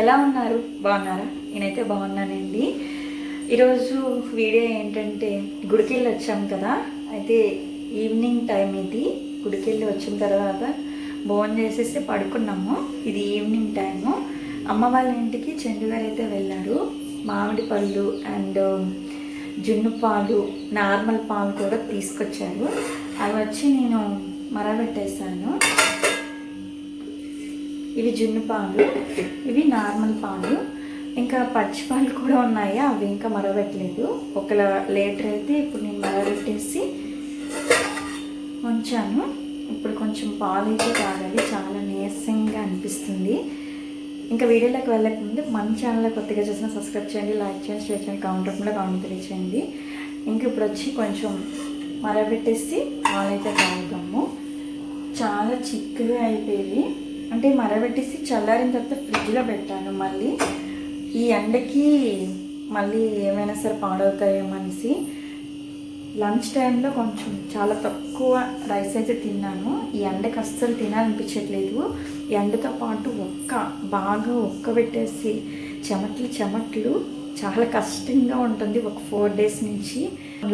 ఎలా ఉన్నారు? బాగున్నారా? నేనైతే బాగున్నానండి. ఈరోజు వీడియో ఏంటంటే గుడికి వెళ్ళి వచ్చాం కదా. అయితే ఈవినింగ్ టైం ఇది. గుడికి వెళ్ళి వచ్చిన తర్వాత భోజనం చేసేసి పడుకున్నాము. ఇది ఈవినింగ్ టైము. అమ్మ వాళ్ళ ఇంటికి చందు గారు అయితే వెళ్ళారు. మామిడి పళ్ళు అండ్ జున్ను పాలు నార్మల్ పాలు కూడా తీసుకొచ్చారు. అవి వచ్చి నేను మరబెట్టేశాను ఇవి జున్ను పాలు. ఇవి నార్మల్ పాలు ఇంకా పచ్చి పాలు కూడా ఉన్నాయి అవి ఇంకా మరగట్లేదు ఒక లీటర్ అయితే ఇప్పుడు నేను మరగట్టేసి ఉంచాను. ఇప్పుడు కొంచెం పాలు అయితే తాగాలి చాలా నీరసంగా అనిపిస్తుంది. ఇంకా వీడియోలోకి వెళ్ళక ముందు మన ఛానల్ కొత్తగా చూసిన సబ్స్క్రైబ్ చేయండి లైక్ చేయండి షేర్ చేయండి కామెంట్ రూపంలో కామెంట్ తెలియచేయండి. ఇంకా ఇప్పుడు వచ్చి కొంచెం మరబెట్టేసి పాలు అయితే తాగుతాము. చాలా చిక్కగా అయిపోయి అంటే మరబెట్టేసి చల్లారిన తర్వాత ఫ్రిడ్జ్లో పెట్టాను మళ్ళీ. ఈ ఎండకి మళ్ళీ ఏమైనా సరే పాడవుతాయేమో అనేసి లంచ్ టైంలో కొంచెం చాలా తక్కువ రైస్ అయితే తిన్నాను. ఈ ఎండకి అస్సలు తినాలనిపించట్లేదు. ఎండతో పాటు ఒక్క బాగా ఒక్క పెట్టేసి చెమట్లు చెమట్లు చాలా కష్టంగా ఉంటుంది. ఒక ఫోర్ డేస్ నుంచి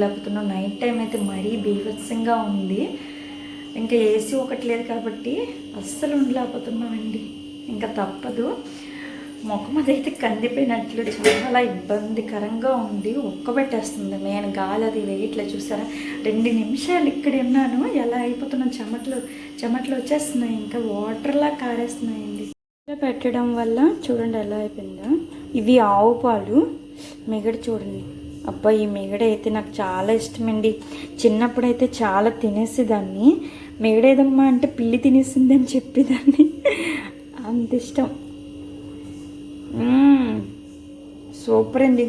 లేకపోతున్నా నైట్ టైం అయితే మరీ బీభత్సంగా ఉంది. ఇంకా ఏసీ ఒకటి లేదు కాబట్టి అస్సలు ఉండలేకపోతున్నామండి. ఇంకా తప్పదు. ముఖం అదైతే కందిపోయినట్లు చాలా ఇబ్బందికరంగా ఉంది. ఉక్కబెట్టేస్తుంది నేను గాలి అది వేయట్లే చూసారా? రెండు నిమిషాలు ఇక్కడ ఉన్నాను. ఎలా అయిపోతున్నాను చెమటలు చెమటలు వచ్చేస్తున్నాయి. ఇంకా వాటర్లా కారేస్తున్నాయండి. ఇలా పెట్టడం వల్ల చూడండి ఎలా అయిపోయిందా. ఇవి ఆవు పాలు. మిగడ చూడండి. అబ్బా ఈ మిగడ అయితే నాకు చాలా ఇష్టమండి. చిన్నప్పుడైతే చాలా తినేసేదాన్ని. మిగడేదమ్మా అంటే పిల్లి తినేసింది అని చెప్పేదాన్ని. అంత ఇష్టం. సూపర్ అండి.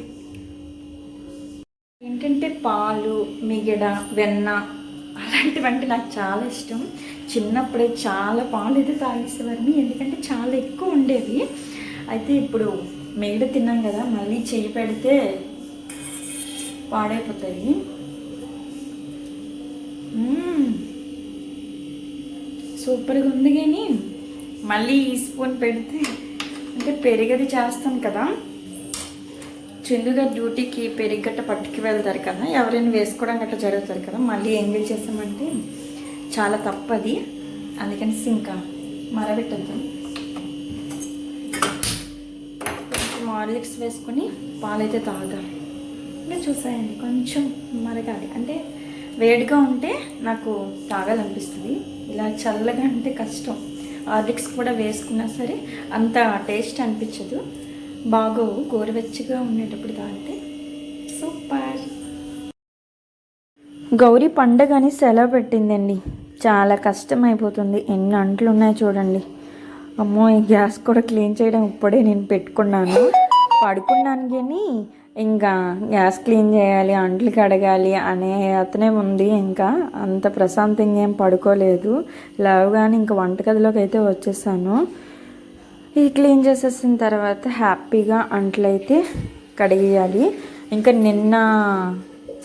ఏంటంటే పాలు మిగడ వెన్న అలాంటివంటే నాకు చాలా ఇష్టం. చిన్నప్పుడే చాలా పాలు అయితే తాగేసేవారిని ఎందుకంటే చాలా ఎక్కువ ఉండేవి. అయితే ఇప్పుడు మిగడ తిన్నాం కదా మళ్ళీ చెయ్యి పెడితే పాడైపోతాయి. సూపర్గా ఉంది కానీ మళ్ళీ ఈ స్పూన్ పెడితే అంటే పెరిగది చేస్తాను కదా. చందుగా డ్యూటీకి పెరిగట్ట పట్టుకు వెళ్తారు కదా ఎవరైనా వేసుకోవడం గట్ట జరుగుతారు కదా మళ్ళీ ఏం చేసామంటే చాలా తప్పది. అందుకని ఇంకా మరబెట్టద్దాం. కొంచెం వేసుకొని పాలైతే తాగాలి. ఇంకా చూసాయండి. కొంచెం మరగాలి. అంటే వేడిగా ఉంటే నాకు తాగాలనిపిస్తుంది. ఇలా చల్లగా అంటే కష్టం. హార్లిక్స్ కూడా వేసుకున్నా సరే అంత టేస్ట్ అనిపించదు. బాగోవు. గోరువెచ్చగా ఉండేటప్పుడు తాగితే సూపర్. గౌరీ పండగ అని సెలవు పెట్టిందండి. చాలా కష్టం అయిపోతుంది ఎన్ని అంట్లు ఉన్నాయో చూడండి. అమ్మో ఈ గ్యాస్ కూడా క్లీన్ చేయడం ఇప్పుడే నేను పెట్టుకున్నాను. పడుకున్నాను కానీ ఇంకా గ్యాస్ క్లీన్ చేయాలి అంట్లు కడగాలి అనే అతనే ఉంది. ఇంకా అంత ప్రశాంతంగా ఏం పడుకోలేదు. లేవగానే ఇంకా వంటగదిలోకి అయితే వచ్చేసాను. ఇది క్లీన్ చేసేసిన తర్వాత హ్యాపీగా అంట్లయితే కడిగేయాలి. ఇంకా నిన్న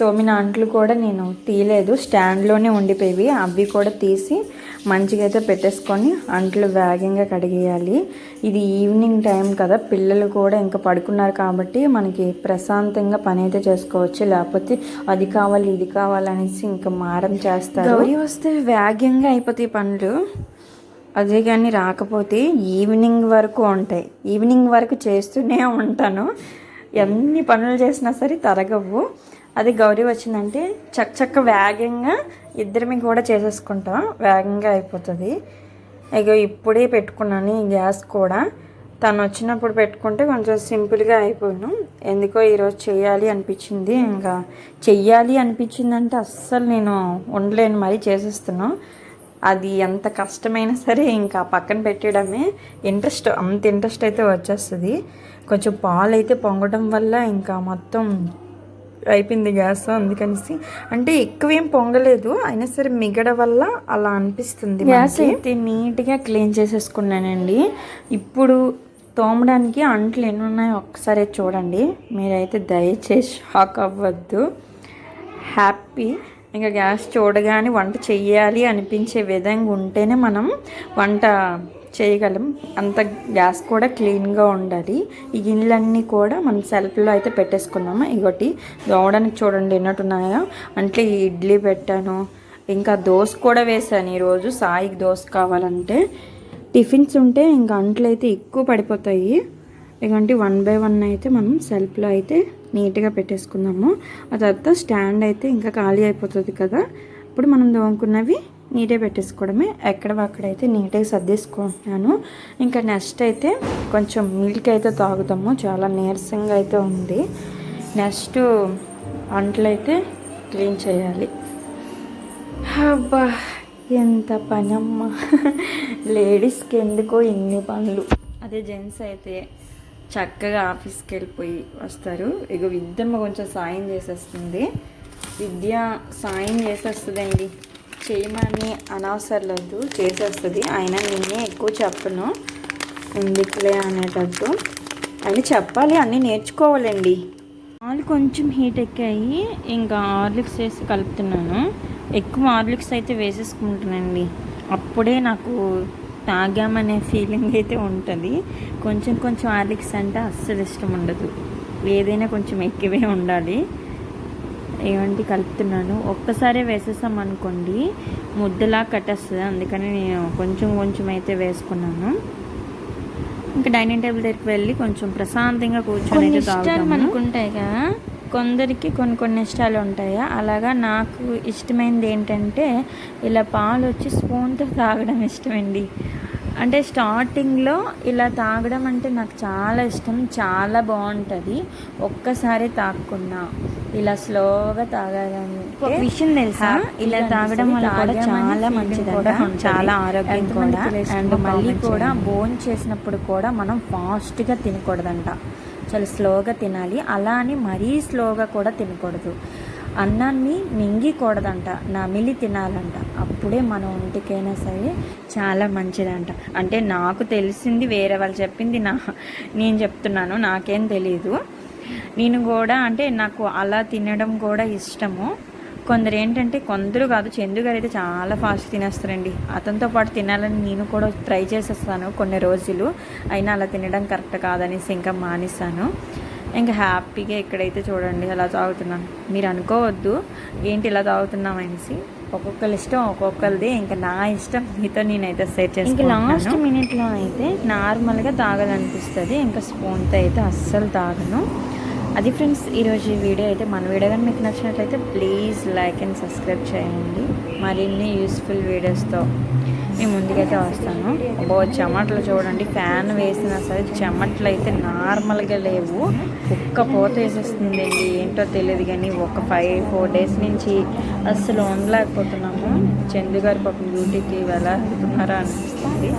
తోమిన అంట్లు కూడా నేను తీయలేదు. స్టాండ్లోనే ఉండిపోయి అవి కూడా తీసి మంచిగా అయితే పెట్టేసుకొని అంట్లు వేగంగా కడిగేయాలి. ఇది ఈవినింగ్ టైం కదా. పిల్లలు కూడా ఇంకా పడుకున్నారు కాబట్టి మనకి ప్రశాంతంగా పని అయితే చేసుకోవచ్చు. లేకపోతే అది కావాలి ఇది కావాలనేసి ఇంకా మారం చేస్తారు. గౌరీ వస్తే వేగంగా అయిపోతాయి పనులు. అదే కానీ రాకపోతే ఈవినింగ్ వరకు ఉంటాయి. ఈవినింగ్ వరకు చేస్తూనే ఉంటాను. ఎన్ని పనులు చేసినా సరే తరగవు. అది గౌరీ వచ్చిందంటే చక్క చక్క వేగంగా ఇద్దరిమి కూడా చేసేసుకుంటాం. వేగంగా అయిపోతుంది. ఇక ఇప్పుడే పెట్టుకున్నాను ఈ గ్యాస్ కూడా. తను వచ్చినప్పుడు పెట్టుకుంటే కొంచెం సింపుల్గా అయిపోయాను ఎందుకో ఈరోజు చేయాలి అనిపించింది ఇంకా. చెయ్యాలి అనిపించిందంటే అస్సలు నేను ఉండలేను మరీ చేసేస్తున్నాను అది ఎంత కష్టమైనా సరే ఇంకా పక్కన పెట్టడమే ఇంట్రెస్ట్ అంత ఇంట్రెస్ట్ అయితే వచ్చేస్తుంది. కొంచెం పాలు అయితే పొంగడం వల్ల ఇంకా మొత్తం అయిపోయింది గ్యాస్ అందుకనేసి. అంటే ఎక్కువేం పొంగలేదు అయినా సరే మిగడ వల్ల అలా అనిపిస్తుంది గ్యాస్ అయితే నీట్గా క్లీన్ చేసేసుకున్నానండి. ఇప్పుడు తోమడానికి అంట్లు ఎన్ని ఉన్నాయో ఒక్కసారి చూడండి. మీరైతే దయచేసి షాక్ అవ్వద్దు. హ్యాపీ ఇంకా గ్యాస్ చూడగానే వంట చెయ్యాలి అనిపించే విధంగా ఉంటేనే మనం వంట చేయగలం. అంత గ్యాస్ కూడా క్లీన్గా ఉండాలి. ఈ గిన్నెలన్నీ కూడా మనం సెల్ఫ్లో అయితే పెట్టేసుకున్నాము? ఇగోటి దోవడానికి చూడండి ఎన్నట్టున్నాయో. అంటే ఇడ్లీ పెట్టాను ఇంకా దోశ కూడా వేసాను ఈరోజు. సాయికి దోశ కావాలంటే. టిఫిన్స్ ఉంటే ఇంకా అంట్లు అయితే ఎక్కువ పడిపోతాయి. ఇలాంటి వన్ బై వన్ అయితే మనం సెల్ఫ్లో అయితే నీట్గా పెట్టేసుకున్నాము ఆ తర్వాత స్టాండ్ అయితే ఇంకా ఖాళీ అయిపోతుంది కదా. ఇప్పుడు మనం దోముకున్నవి నీట్గా పెట్టేసుకోవడమే. ఎక్కడ అక్కడైతే నీట్గా సర్దేసుకుంటున్నాను. ఇంకా నెక్స్ట్ అయితే కొంచెం మిల్క్ అయితే తాగుతాము. చాలా నీరసంగా అయితే ఉంది. నెక్స్ట్ వంటలు అయితే క్లీన్ చేయాలి. అబ్బా ఎంత పనమ్మ. లేడీస్కి ఎందుకో ఇన్ని పనులు. అదే జెంట్స్ అయితే చక్కగా ఆఫీస్కి వెళ్ళిపోయి వస్తారు. ఇక విద్యమ్మ కొంచెం సాయం చేసేస్తుంది. విద్య సాయం చేసేస్తుందండి. చేయమని అనవసరలేదు చేసేస్తుంది. అయినా నేనే ఎక్కువ చెప్పను. ఎందుకులే అనేటట్టు. అని చెప్పాలి అన్నీ నేర్చుకోవాలండి. పాలు కొంచెం హీట్ ఎక్కాయి. ఇంకా ఆర్లిక్స్ వేసి కలుపుతున్నాను. ఎక్కువ హార్లిక్స్ అయితే వేసేసుకుంటానండి అప్పుడే నాకు తాగామనే ఫీలింగ్ అయితే ఉంటుంది. కొంచెం కొంచెం హార్లిక్స్ అంటే అస్సలు ఇష్టం ఉండదు. ఏదైనా కొంచెం ఎక్కువే ఉండాలి. ఏమంటే కలుపుతున్నాను. ఒక్కసారే వేసేసాం అనుకోండి ముద్దలా కట్టేస్తుంది అందుకని నేను కొంచెం కొంచెం అయితే వేసుకున్నాను. ఇంకా డైనింగ్ టేబుల్ దగ్గరికి వెళ్ళి కొంచెం ప్రశాంతంగా కూర్చొని అనుకుంటాయి కదా. కొందరికి కొన్ని కొన్ని ఇష్టాలు ఉంటాయి? అలాగా నాకు ఇష్టమైనది ఏంటంటే ఇలా పాలు వచ్చి స్పూన్తో తాగడం ఇష్టమండి. అంటే స్టార్టింగ్లో ఇలా తాగడం అంటే నాకు చాలా ఇష్టం చాలా బాగుంటుంది ఒక్కసారి తాగకుండా ఇలా స్లోగా తాగాలని విషయం తెలుసా? ఇలా తాగడం వల్ల కూడా చాలా మంచిది కూడా చాలా ఆరోగ్యం కూడా. అండ్ మళ్ళీ కూడా బోన్ చేసినప్పుడు కూడా మనం ఫాస్ట్గా తినకూడదంట. చాలా స్లోగా తినాలి. అలా అని మరీ స్లోగా కూడా తినకూడదు. అన్నాన్ని మింగికూడదంట. నమిలి తినాలంట. అప్పుడే మన ఒంటికైనా సరే చాలా మంచిదంట. అంటే నాకు తెలిసింది వేరే వాళ్ళు చెప్పింది నా నేను చెప్తున్నాను నాకేం తెలియదు నేను కూడా అంటే నాకు అలా తినడం కూడా ఇష్టము. కొందరు ఏంటంటే కొందరు కాదు చందు గారు అయితే చాలా ఫాస్ట్ తినేస్తారండి. అతనితో పాటు తినాలని నేను కూడా ట్రై చేసేస్తాను కొన్ని రోజులు. అయినా అలా తినడం కరెక్ట్ కాదనేసి ఇంకా మానేస్తాను ఇంకా హ్యాపీగా ఇక్కడైతే చూడండి అలా తాగుతున్నాను. మీరు అనుకోవద్దు ఏంటి ఇలా తాగుతున్నాం అనేసి ఒక్కొక్కరి ఇష్టం ఒక్కొక్కరిది. ఇంకా నా ఇష్టం మీతో నేనైతే సెట్ చేసి ఇంకా లాస్ట్ మినిట్లో అయితే నార్మల్గా తాగాలనిపిస్తుంది. ఇంకా స్పూన్తో అయితే అస్సలు తాగను. అది ఫ్రెండ్స్ ఈరోజు వీడియో అయితే మన వీడియో కానీ మీకు నచ్చినట్లయితే ప్లీజ్ లైక్ అండ్ సబ్స్క్రైబ్ చేయండి. మరిన్ని యూస్ఫుల్ వీడియోస్తో నేను ముందుకైతే వస్తాను. ఓ చెమటలు చూడండి. ఫ్యాన్ వేసినా సరే చెమటలు అయితే నార్మల్గా లేవు. ఒక్క పోత వేసేస్తుందండి. ఏంటో తెలియదు కానీ ఒక ఫైవ్ ఫోర్ డేస్ నుంచి అస్సలు ఉండలేకపోతున్నాము. చందు గారు పాపం డ్యూటీకి వెళ్ళాలనుకుంటున్నారా అనిపిస్తుంది.